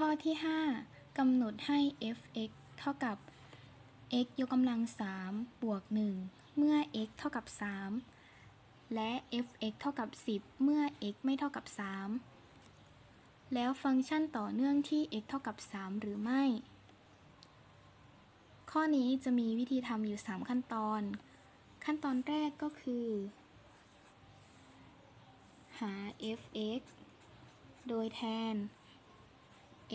ข้อที่ 5กำหนดให้ f(x) เท่ากับ x ยกกำลัง 3 บวก 1 เมื่อ x เท่ากับ 3 และ f(x) เท่ากับ 10 เมื่อ x ไม่เท่ากับ 3 แล้วฟังก์ชันต่อเนื่องที่ x เท่ากับ 3 หรือไม่ ข้อนี้จะมีวิธีทำอยู่ 3 ขั้นตอน ขั้นตอนแรกก็คือ หา f(x) โดยแทน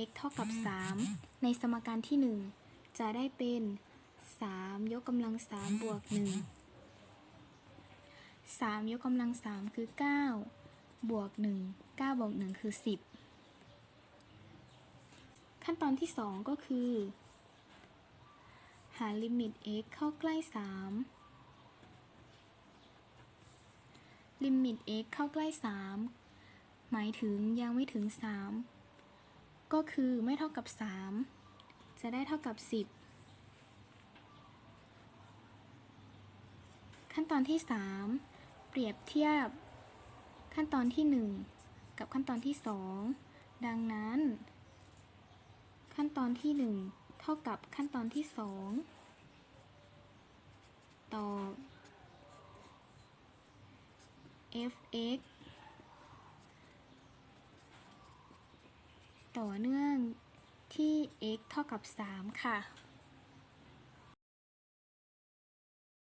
x เท่ากับ 3 ในสมการที่ 1 จะได้เป็น 3 ยกกำลัง 3 บวก 1 3 ยกกำลัง 3 คือ 9 บวก 1 9 บวก 1 คือ 10 ขั้นตอนที่ 2 ก็คือ หาลิมิต x เข้าใกล้ 3 ลิมิต x เข้าใกล้ 3 หมายถึงยังไม่ถึง 3 ก็คือไม่เท่ากับ 3 จะได้เท่ากับ 10 ขั้นตอนที่ 3 เปรียบเทียบขั้นตอนที่ 1 กับขั้นตอนที่ 2 ดังนั้น ขั้นตอนที่ 1 เท่ากับขั้นตอนที่ 2 ต่อ f(x) ต่อเนื่องที่ x เท่ากับ 3 ค่ะ